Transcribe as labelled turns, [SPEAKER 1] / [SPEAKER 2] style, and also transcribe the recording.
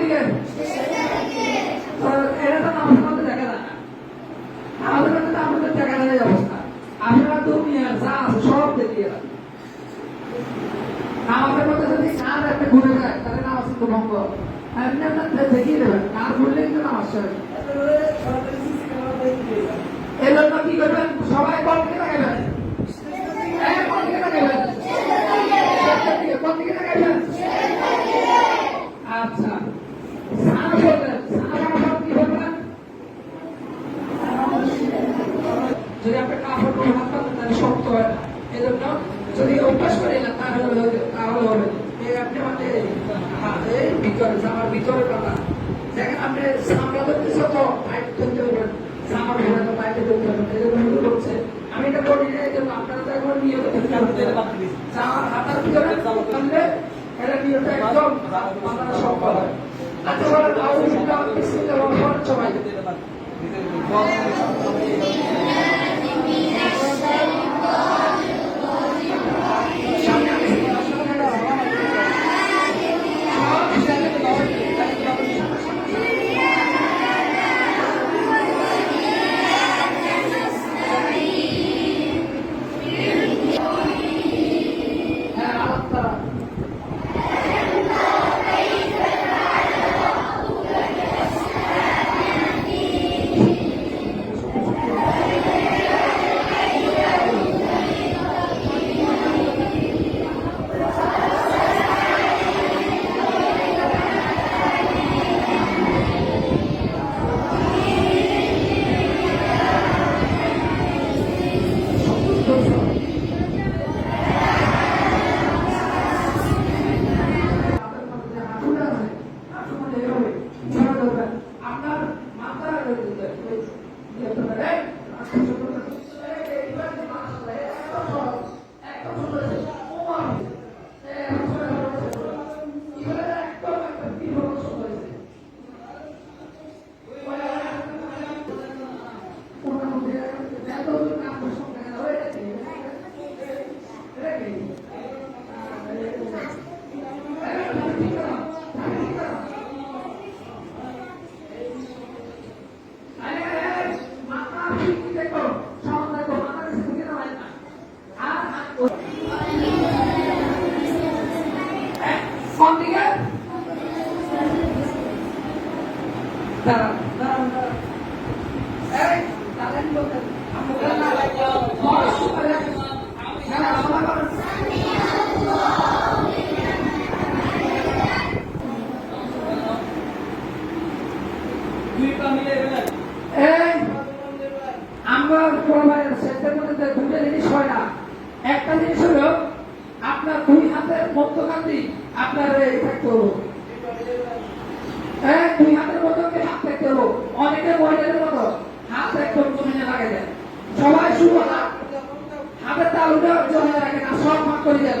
[SPEAKER 1] দিকে। এটা তো মধ্যে দেখা না। আমাদের আছে একটা ঘুরে যায়, তাহলে না কিন্তু ভঙ্গ। আপনি আপনার দেখিয়ে দেবেন, কার ঘুরলে কিন্তু নামাজ চলে পরে হাত পাতেন শক্ত হয় না যদি অভ্যাস করে না তাহলে তাহলে হবে আপনি মানে হ্যাঁ, ভিতরে জামার ভিতরে কথা দেখেন আপনি সামলা ধরতেছে তো পাইপ ধরতে পারবেন জামার ঘরে তো পাইপে ধরতে পারবেন এই জন্য মনে আমি এটা করি না এই আপনারা তো এখন নিয়ত করতে হাতার ভিতরে করলে এটা নিয়ত একদম আপনারা সফল হয় আচ্ছা বলেন আউযুবিল্লাহি বিসমিল্লাহির রহমানির সবাই দাঁড়ান দাঁড়ান দাঁড়ান। এই দাঁড়ান বলতেন আপনারা না বড় সুপার না না আমার করেন এই আমরা প্রমাণের শেষের মধ্যে দুটো জিনিস হয় না। একটা জিনিস হলো, আপনার দুই হাতের মধ্যখানে আপনার থাকতে হলো হ্যাঁ দুই হাতের মধ্যে হাত থাকতে হলো অনেকে মহিলাদের মতো হাত একদম জমিনে লাগে যায় সবাই শুধু হাত হাতের তালুটা জমিনে রাখে না, সব ভাগ করে যায়